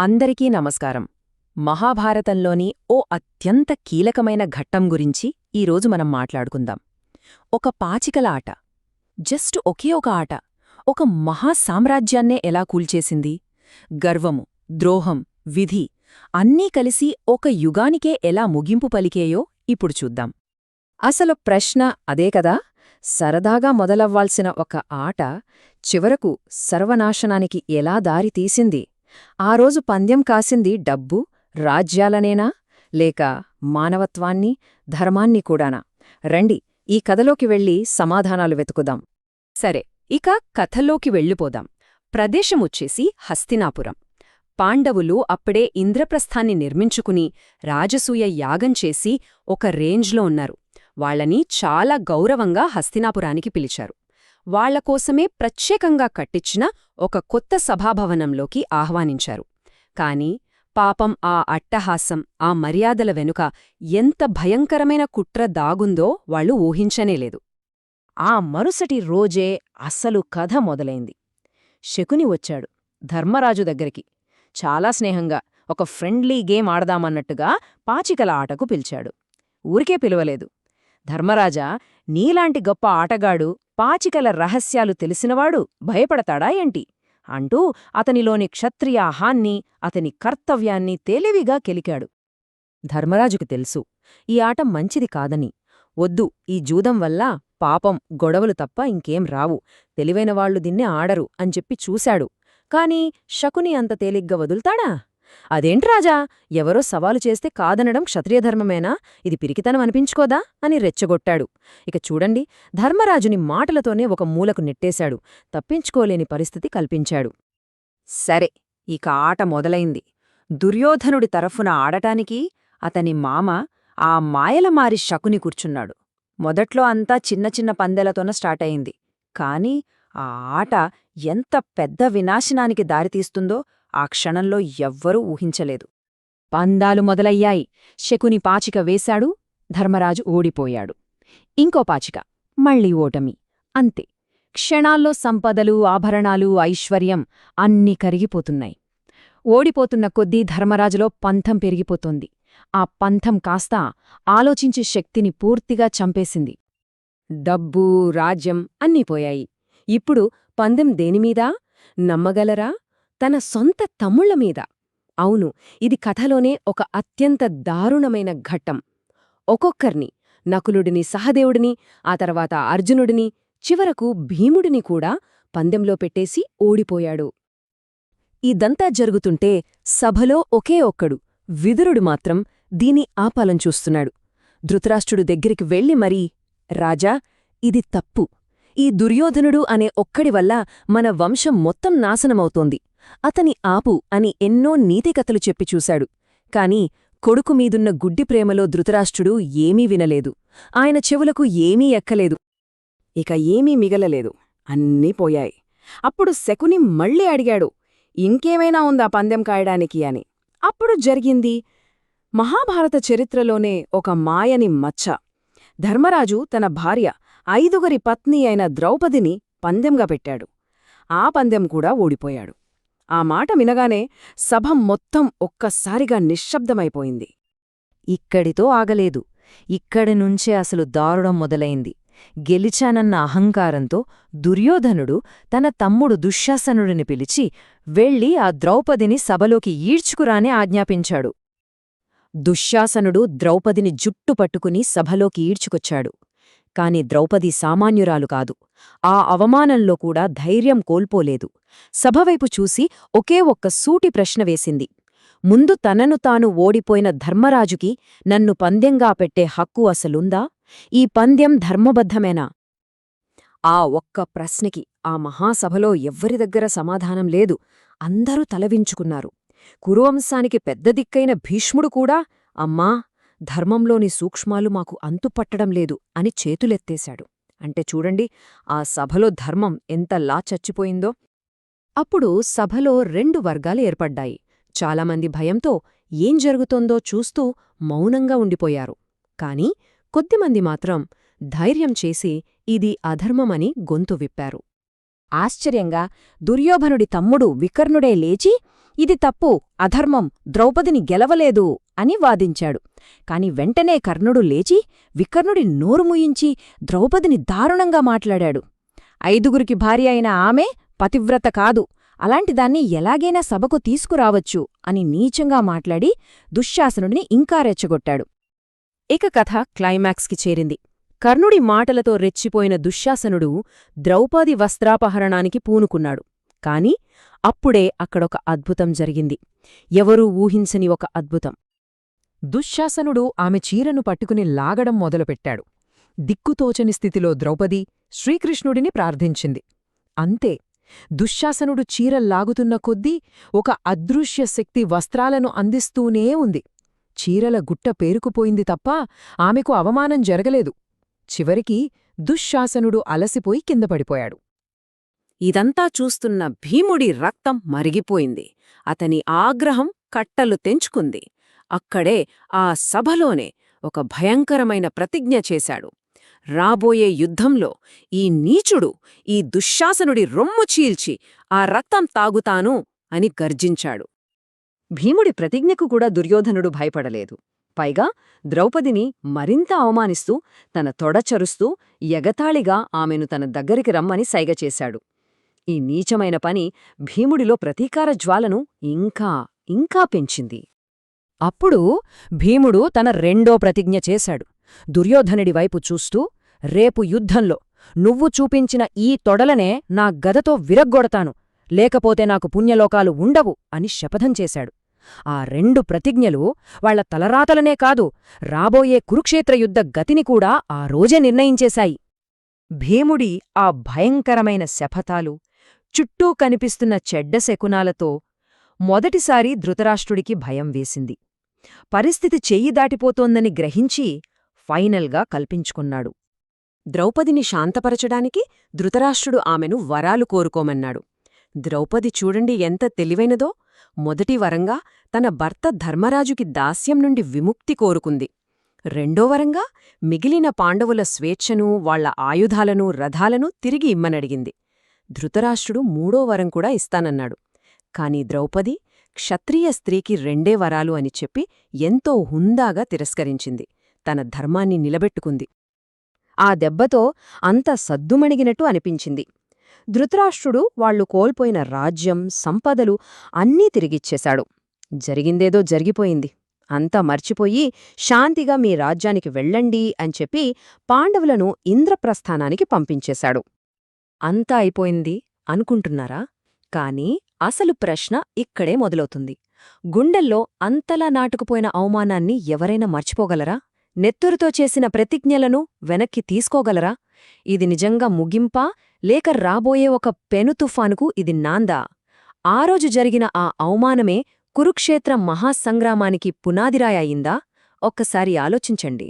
అందరికీ నమస్కారం. మహాభారతంలోని ఓ అత్యంత కీలకమైన ఘట్టం గురించి ఈరోజు మనం మాట్లాడుకుందాం. ఒక పాచికల ఆట. జస్ట్ ఒకే ఒక ఆట. ఒక మహాసామ్రాజ్యాన్నే ఎలా కూల్చేసింది? గర్వము ద్రోహం విధి అన్నీ కలిసి ఒక యుగానికే ఎలా ముగింపు పలికేయో ఇప్పుడు చూద్దాం. అసలు ప్రశ్న అదే కదా? సరదాగా మొదలవ్వాల్సిన ఒక ఆట చివరకు సర్వనాశనానికి ఎలా దారి తీసింది ఆ రోజు పందెం కాసింది డబ్బు రాజ్యాలనేనా? లేక మానవత్వాన్ని ధర్మాన్ని కూడానా? రండి ఈ కథలోకి వెళ్ళి సమాధానాలు వెతుకుదాం. సరే ఇక కథలోకి వెళ్ళిపోదాం. ప్రదేశమొచ్చేసి హస్తినాపురం. పాండవులు అప్పుడే ఇంద్రప్రస్థాన్ని నిర్మించుకుని రాజసూయ యాగం చేసి ఒక రేంజ్లో ఉన్నారు. వాళ్ళని చాలా గౌరవంగా హస్తినాపురానికి పిలిచారు. వాళ్ళకోసమే ప్రత్యేకంగా కట్టించిన ఒక కొత్త సభాభవనంలోకి ఆహ్వానించారు. కాని పాపం ఆ అట్టహాసం ఆ మర్యాదల వెనుక ఎంత భయంకరమైన కుట్ర దాగుందో వాళ్ళు ఊహించనేలేదు ఆ మరుసటి రోజే అసలు కథ మొదలైంది. శకుని వచ్చాడు ధర్మరాజు దగ్గరికి. చాలా స్నేహంగా ఒక ఫ్రెండ్లీ గేమ్ ఆడదామన్నట్టుగా పాచికల ఆటకు పిలిచాడు. ఊరికే పిలవలేదు. ధర్మరాజా నీలాంటి గొప్ప ఆటగాడు పాచికల రహస్యాలు తెలిసినవాడు భయపడతాడా ఏంటి? అంటూ అతనిలోని క్షత్రియాహాన్ని అతని కర్తవ్యాన్ని తేలివిగా కెలికాడు. ధర్మరాజుకు తెలుసు ఈ ఆట మంచిది కాదని. వద్దు ఈ జూదం వల్ల పాపం గొడవలు తప్ప ఇంకేం రావు. తెలివైనవాళ్ళు దిన్నే ఆడరు అని చెప్పి చూశాడు. కాని శకుని అంత తేలిగ్గా వదులుతాడా? అదేంటి రాజా? ఎవరో సవాలు చేస్తే కాదనడం క్షత్రియధర్మమేనా ఇది పిరికితనం అనిపించుకోదా? అని రెచ్చగొట్టాడు. ఇక చూడండి ధర్మరాజుని మాటలతోనే ఒక మూలకు నెట్టేశాడు. తప్పించుకోలేని పరిస్థితి కల్పించాడు. సరే ఇక ఆట మొదలైంది. దుర్యోధనుడి తరఫున ఆడటానికి అతని మామ ఆ మాయలమారి శకుని కూర్చున్నాడు. మొదట్లో అంతా చిన్న చిన్న పందెలతోన స్టార్టయింది కాని ఆ ఆట ఎంత పెద్ద వినాశనానికి దారితీస్తుందో ఆ క్షణంలో ఎవ్వరూ ఊహించలేదు. పందాలు మొదలయ్యాయి. శకుని పాచిక వేశాడు. ధర్మరాజు ఓడిపోయాడు. ఇంకో పాచిక. మళ్ళీ ఓటమి. అంతే. క్షణాల్లో సంపదలు ఆభరణాలు ఐశ్వర్యం అన్నీ కరిగిపోతున్నాయి. ఓడిపోతున్న కొద్దీ ధర్మరాజులో పంథం పెరిగిపోతోంది. ఆ పంథం కాస్త ఆలోచించే శక్తిని పూర్తిగా చంపేసింది. డబ్బు రాజ్యం అన్నీ పోయాయి. ఇప్పుడు పందెం దేనిమీదా? నమ్మగలరా? తన సొంత తమ్ముళ్ళ మీద. అవును ఇది కథలోనే ఒక అత్యంత దారుణమైన ఘట్టం. ఒక్కొక్కర్ని నకులుడిని సహదేవుడిని ఆ తర్వాత అర్జునుడిని చివరకు భీముడిని కూడా పందెంలో పెట్టేసి ఓడిపోయాడు. ఇదంతా జరుగుతుంటే సభలో ఒకే ఒక్కడు విదురుడు మాత్రం దీని ఆపాలం చూస్తున్నాడు. ధృతరాష్ట్రుడు దగ్గరికి వెళ్ళి మరీ రాజా ఇది తప్పు. ఈ దుర్యోధనుడు అనే ఒక్కడి వల్ల మన వంశం మొత్తం నాశనమవుతోంది. అతని ఆపు అని ఎన్నో నీతికథలు చెప్పి చూశాడు. కాని కొడుకు మీదున్న గుడ్డి ప్రేమలో ధృతరాష్ట్రుడు ఏమీ వినలేదు. ఆయన చెవులకు ఏమీ ఎక్కలేదు. ఇక ఏమీ మిగలలేదు. అన్నీ పోయాయి. అప్పుడు శకుని మళ్ళీ అడిగాడు ఇంకేమైనా ఉందా పందెం కాయడానికి అని? అప్పుడు జరిగింది మహాభారత చరిత్రలోనే ఒక మాయని మచ్చ. ధర్మరాజు తన భార్య ఐదుగురి పత్ని అయిన ద్రౌపదిని పందెంగా పెట్టాడు. ఆ పందెం కూడా ఓడిపోయాడు. ఆ మాట వినగానే సభ మొత్తం ఒక్కసారిగా నిశ్శబ్దమైపోయింది. ఇక్కడితో ఆగలేదు. ఇక్కడి నుంచే అసలు దారుణం మొదలైంది. గెలిచానన్న అహంకారంతో దుర్యోధనుడు తన తమ్ముడు దుశ్శాసనుడిని పిలిచి వెళ్ళి ఆ ద్రౌపదిని సభలోకి ఈడ్చుకురానే ఆజ్ఞాపించాడు. దుశ్శాసనుడు ద్రౌపదిని జుట్టు పట్టుకుని సభలోకి ఈడ్చుకొచ్చాడు. కాని ద్రౌపది సామాన్యురాలు కాదు. ఆ అవమానంలో కూడా ధైర్యం కోల్పోలేదు. సభవైపు చూసి ఒకే ఒక్క సూటి ప్రశ్న వేసింది. ముందు తనను తాను ఓడిపోయిన ధర్మరాజుకి నన్ను పందెంగా పెట్టే హక్కు అసలుందా? ఈ పందెం ధర్మబద్ధమేనా? ఆ ఒక్క ప్రశ్నకి ఆ మహాసభలో ఎవ్వరి దగ్గర సమాధానం లేదు. అందరూ తలవించుకున్నారు. కురువంశానికి పెద్ద దిక్కైన భీష్ముడు కూడా అమ్మా ధర్మంలోని సూక్ష్మాలు మాకు అంతుపట్టడం లేదు అని చేతులెత్తేశాడు. అంటే చూడండి ఆ సభలో ధర్మం ఎంతలా చచ్చిపోయిందో. అప్పుడు సభలో రెండు వర్గాలు ఏర్పడ్డాయి. చాలామంది భయంతో ఏం జరుగుతోందో చూస్తూ మౌనంగా ఉండిపోయారు. కాని కొద్దిమంది మాత్రం ధైర్యం చేసి ఇది అధర్మమని గొంతు విప్పారు. ఆశ్చర్యంగా దుర్యోధనుడి తమ్ముడు వికర్ణుడే లేచి ఇది తప్పు అధర్మం ద్రౌపదిని గెలవలేదు అని వాదించాడు. కాని వెంటనే కర్ణుడు లేచి వికర్ణుడి నోరు ముయించి ద్రౌపదిని దారుణంగా మాట్లాడాడు. ఐదుగురికి భార్య అయిన ఆమె పతివ్రత కాదు అలాంటిదాన్ని ఎలాగైనా సభకు తీసుకురావచ్చు అని నీచంగా మాట్లాడి దుశ్శాసనుడిని ఇంకా రెచ్చగొట్టాడు. ఇక కథ క్లైమాక్స్కి చేరింది. కర్ణుడి మాటలతో రెచ్చిపోయిన దుశ్శాసనుడు ద్రౌపది వస్త్రాపహరణానికి పూనుకున్నాడు. కాని అప్పుడే అక్కడొక అద్భుతం జరిగింది. ఎవరూ ఊహించని ఒక అద్భుతం. దుశ్శాసనుడు ఆమె చీరను పట్టుకుని లాగడం మొదలుపెట్టాడు. దిక్కుతోచని స్థితిలో ద్రౌపది శ్రీకృష్ణుడిని ప్రార్థించింది. అంతే దుశ్శాసనుడు చీర లాగుతున్న కొద్దీ ఒక అదృశ్య శక్తి వస్త్రాలను అందిస్తూనే ఉంది. చీరల గుట్ట పేరుకుపోయింది తప్ప ఆమెకు అవమానం జరగలేదు. చివరికి దుశ్శాసనుడు అలసిపోయి కిందపడిపోయాడు ఇదంతా చూస్తున్న భీముడి రక్తం మరిగిపోయింది. అతని ఆగ్రహం కట్టలు తెంచుకుంది. అక్కడే ఆ సభలోనే ఒక భయంకరమైన ప్రతిజ్ఞ చేశాడు. రాబోయే యుద్ధంలో ఈ నీచుడు ఈ దుశ్శాసనుడి రొమ్ము చీల్చి ఆ రక్తం తాగుతాను అని గర్జించాడు. భీముడి ప్రతిజ్ఞకు కూడా దుర్యోధనుడు భయపడలేదు. పైగా ద్రౌపదిని మరింత అవమానిస్తూ తన తొడచరుస్తూ ఎగతాళిగా ఆమెను తన దగ్గరికి రమ్మని సైగచేశాడు ఈ నీచమైన పని భీముడిలో ప్రతీకార జ్వాలను ఇంకా ఇంకా పెంచింది. అప్పుడు భీముడు తన రెండో ప్రతిజ్ఞ చేశాడు. దుర్యోధనుడి వైపు చూస్తూ రేపు యుద్ధంలో నువ్వు చూపించిన ఈ తొడలనే నా గదతో విరగ్గొడతాను. లేకపోతే నాకు పుణ్యలోకాలు ఉండవు అని శపథం చేశాడు. ఆ రెండు ప్రతిజ్ఞలు వాళ్ళ తలరాతలనే కాదు రాబోయే కురుక్షేత్ర యుద్ధ గతిని కూడా ఆ రోజే నిర్ణయించేశాయి. భీముడి ఆ భయంకరమైన శపథాలు చుట్టూ కనిపిస్తున్న చెడ్డ శకునాలతో మొదటిసారి ధృతరాష్ట్రుడికి భయం వేసింది. పరిస్థితి చెయ్యి దాటిపోతోందని గ్రహించి ఫైనల్గా కల్పించుకున్నాడు. ద్రౌపదిని శాంతపరచడానికి ధృతరాష్ట్రుడు ఆమెను వరాలు కోరుకోమన్నాడు. ద్రౌపది చూడండి ఎంత తెలివైనదో. మొదటి వరంగా తన భర్త ధర్మరాజుకి దాస్యం నుండి విముక్తి కోరుకుంది. రెండో వరంగా మిగిలిన పాండవుల స్వేచ్ఛను వాళ్ళ ఆయుధాలను రథాలను తిరిగి ఇమ్మనడిగింది. ధృతరాష్ట్రుడు మూడో వరం కూడా ఇస్తానన్నాడు. కాని ద్రౌపది క్షత్రియ స్త్రీకి రెండే వరాలు అని చెప్పి ఎంతో హుందాగా తిరస్కరించింది. తన ధర్మాన్ని నిలబెట్టుకుంది. ఆ దెబ్బతో అంత సద్దుమణిగినట్టు అనిపించింది. ధృతరాష్ట్రుడు వాళ్ళు కోల్పోయిన రాజ్యం సంపదలు అన్నీ తిరిగిచ్చేశాడు. జరిగిందేదో జరిగిపోయింది. అంతా మర్చిపోయి శాంతిగా మీ రాజ్యానికి వెళ్ళండి అని చెప్పి పాండవులను ఇంద్రప్రస్థానానికి పంపించేశాడు. అంతా అయిపోయింది అనుకుంటున్నారా? కాని అసలు ప్రశ్న ఇక్కడే మొదలవుతుంది. గుండెల్లో అంతలా నాటుకుపోయిన అవమానాన్ని ఎవరైనా మర్చిపోగలరా? నెత్తురుతో చేసిన ప్రతిజ్ఞలను వెనక్కి తీసుకోగలరా? ఇది నిజంగా ముగింపా? లేక రాబోయే ఒక పెను తుఫానుకు ఇది నాందా? ఆ రోజు జరిగిన ఆ అవమానమే కురుక్షేత్ర మహాసంగ్రామానికి పునాదిరాయ అయిందా? ఒక్కసారి ఆలోచించండి.